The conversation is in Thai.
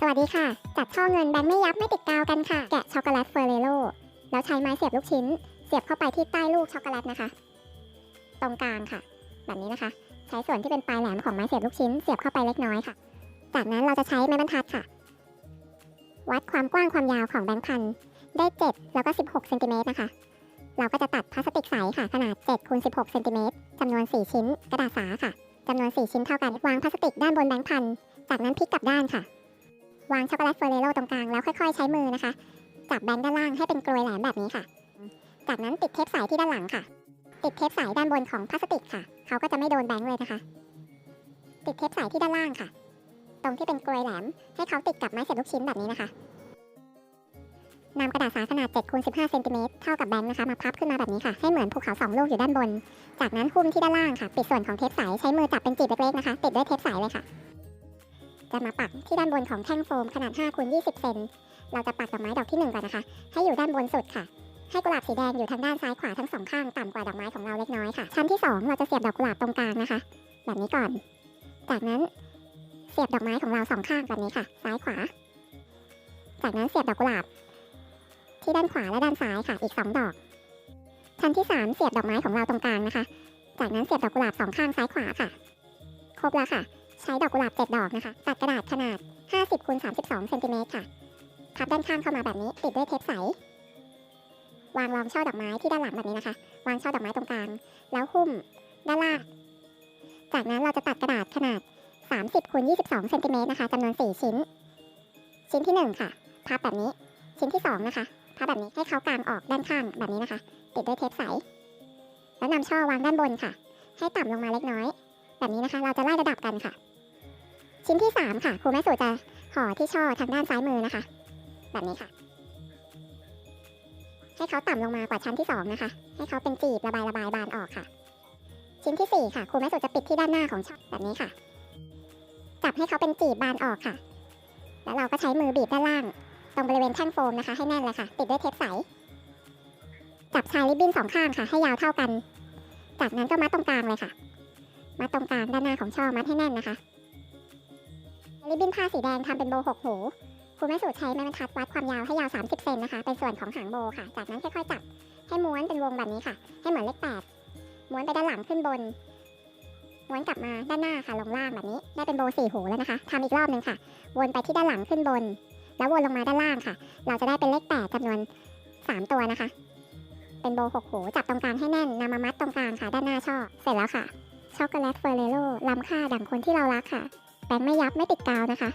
สวัสดีค่ะ จัดช่อเงินแบงค์ไม่ยับไม่ติดกาวกันค่ะ แกะช็อกโกแลตเฟอร์เรโรแล้วใช้ไม้เสียบลูกชิ้น เสียบเข้าไปที่ใต้ลูกช็อกโกแลตนะคะ ตรงกลางค่ะ แบบนี้นะคะ ใช้ส่วนที่เป็นปลายแหลมของไม้เสียบลูกชิ้น เสียบเข้าไปเล็กน้อยค่ะ จากนั้นเราจะใช้ไม้บรรทัดค่ะ วัดความกว้างความยาวของแบงค์พันได้ 7 แล้วก็ 16เซนติเมตรนะคะ เราก็จะตัดพลาสติกใสค่ะ ขนาด7คูณ16เซนติเมตรจำนวน 4 ชิ้น กระดาษสาค่ะจำนวน4ชิ้นเท่ากัน วางพลาสติกด้านบนแบงค์พัน จากนั้นพลิกกลับด้านค่ะ วางช็อกโกแลตเฟอร์เรโรตรงกลางแล้วค่อยๆ ใช้มือนะคะ จับแบงค์ด้านล่างให้เป็นกรวยแหลมแบบนี้ค่ะ จากนั้นติดเทปใสที่ด้านหลังค่ะ ติดเทปใสด้านบนของพลาสติกค่ะ เขาก็จะไม่โดนแบงค์เลยนะคะ ติดเทปใสที่ด้านล่างค่ะ ตรงที่เป็นกรวยแหลมให้เขาติดกับไม้เสียบลูกชิ้นแบบนี้นะคะนำกระดาษสาขนาด7คูณ15เซนติเมตรเท่ากับแบงค์นะคะมาพับขึ้นมาแบบนี้ค่ะ ให้เหมือนภูเขาสองลูกอยู่ด้านบน จากนั้นหุ้มที่ด้านล่างค่ะ ปิดส่วนของเทปใสใช้มือจับเป็นจีบเล็กๆนะคะ ติดด้วยเทปใสเลยค่ะ จะมาปักที่ด้านบนของแท่งโฟมขนาด5คูณ20 เซน เราจะปักดอกไม้ดอกที่ 1 ก่อนนะคะ ให้อยู่ด้านบนสุดค่ะ ให้กุหลาบสีแดงอยู่ทางด้านซ้ายขวาทั้งสองข้างต่ำกว่าดอกไม้ของเราเล็กน้อยค่ะ ชั้นที่ 2 เราจะเสียบดอกกุหลาบตรงกลางนะคะ แบบนี้ก่อน จากนั้นเสียบดอกไม้ของเราสองข้างแบบนี้ค่ะ ซ้ายขวา จากนั้นเสียบดอกกุหลาบ ที่ด้านขวาและด้านซ้ายค่ะ อีก 2 ดอก ชั้นที่ 3 เสียบดอกไม้ของเราตรงกลางนะคะ จากนั้นเสียบดอกกุหลาบสองข้างซ้ายขวาค่ะ ครบแล้วค่ะ ใช้ดอกกุหลาบ 7 ดอกนะคะ ตัดกระดาษขนาด 50คูณ32เซนติเมตรค่ะ พับด้านข้างเข้ามาแบบนี้ติดด้วยเทปใส วางรองช่อดอกไม้ที่ด้านหลังแบบนี้นะคะ วางช่อดอกไม้ตรงกลาง แล้วหุ้มด้านล่าง จากนั้นเราจะตัดกระดาษขนาด 30คูณ22เซนติเมตรนะคะจำนวน 4 ชิ้น ชิ้นที่ 1 ค่ะ พับแบบนี้ ชิ้นที่ 2 นะคะ พับแบบนี้ให้เขากางออกด้านข้างแบบนี้นะคะ ติดด้วยเทปใส แล้วนำช่อวางด้านบนค่ะ ให้ต่ำลงมาเล็กน้อย แบบนี้นะคะ เราจะไล่ระดับกันค่ะ ชิ้นที่ 3 ค่ะครูแม่สูจะห่อที่ช่อทางด้านซ้ายมือนะคะ แบบนี้ค่ะ ให้เขาต่ำลงมากว่าชั้นที่ 2 นะคะ ให้เขาเป็นจีบระบายระบายบานออกค่ะ ชิ้นที่ 4 ค่ะครูแม่สูจะปิดที่ด้านหน้าของช่อแบบนี้ค่ะ จับให้เขาเป็นจีบบานออกค่ะ แล้วเราก็ใช้มือบีบด้านล่าง ตรงบริเวณแท่งโฟมนะคะ ให้แน่นเลยค่ะ ติดด้วยเทปใสจับชายริบบิ้นสองข้างค่ะ ให้ยาวเท่ากัน จากนั้นก็มัดตรงกลางเลยค่ะ มัดตรงกลางด้านหน้าของช่อมัดให้แน่นนะคะ ริบบิ้นผ้าสีแดงทำเป็นโบหกหูครูแม่สูตรใช้ไม้บรรทัดวัดความยาวให้ยาว 30 เซนนะคะ เป็นส่วนของหางโบค่ะ จากนั้นค่อยๆจับให้ม้วนเป็นวงแบบนี้ค่ะ ให้เหมือนเลขแปดม้วนไปด้านหลังขึ้นบน ม้วนกลับมาด้านหน้าค่ะลงล่างแบบนี้ ได้เป็นโบสี่หูแล้วนะคะทำอีกรอบหนึ่งค่ะ วนไปที่ด้านหลังขึ้นบน แล้ววนลงมาด้านล่างค่ะ เราจะได้เป็นเลขแปดจำนวน 3 ตัวนะคะ เป็นโบหกหูจับตรงกลางให้แน่นนำมามัดตรงกลางค่ะ ด้านหน้าช่อ เสร็จแล้วค่ะ ช็อกโกแลตเฟอร์เรโรล้ำค่าดั่งคนที่เรารักค่ะ แบงไม่ยับไม่ติดกาวนะคะ